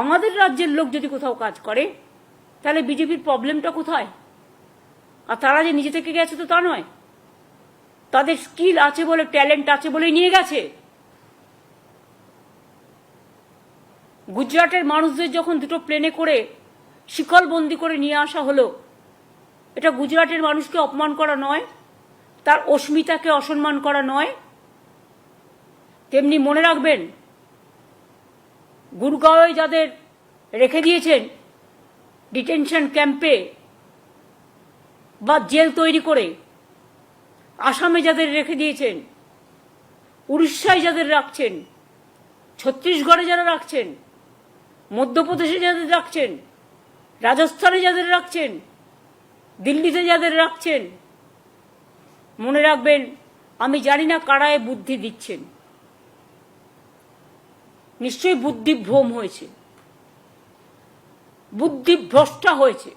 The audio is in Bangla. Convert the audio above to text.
আমাদের রাজ্যের লোক যদি কোথাও কাজ করে, তাহলে বিজেপির প্রবলেমটা কোথায়? আর তারা যে নিজে থেকে গেছে তো তা নয়। তাদের স্কিল আছে বলে, ট্যালেন্ট আছে বলে নিয়ে গেছে। গুজরাটের মানুষদের যখন দুটো প্লেনে করে শিকলবন্দি করে নিয়ে আসা হলো, এটা গুজরাটের মানুষকে অপমান করা নয়, তার অস্মিতাকে অসম্মান করা নয়। তেমনি মনে রাখবেন গুরগাঁওয়ে যাদের রেখে দিয়েছেন ডিটেনশন ক্যাম্পে বা জেল তৈরি করে, আসামে যাদের রেখে দিয়েছেন, উড়িষ্যায় যাদের রাখছেন, ছত্তিশগড়ে যারা রাখছেন, মধ্যপ্রদেশে যাদের রাখছেন, রাজস্থানে যাদের রাখছেন, দিল্লিতে যাদের রাখছেন, মনে রাখবেন, আমি জানি না কারায় বুদ্ধি দিচ্ছেন। নিশ্চয়ই বুদ্ধিভ্রম হয়েছে। বুদ্ধি ভ্রষ্টা হয়েছে।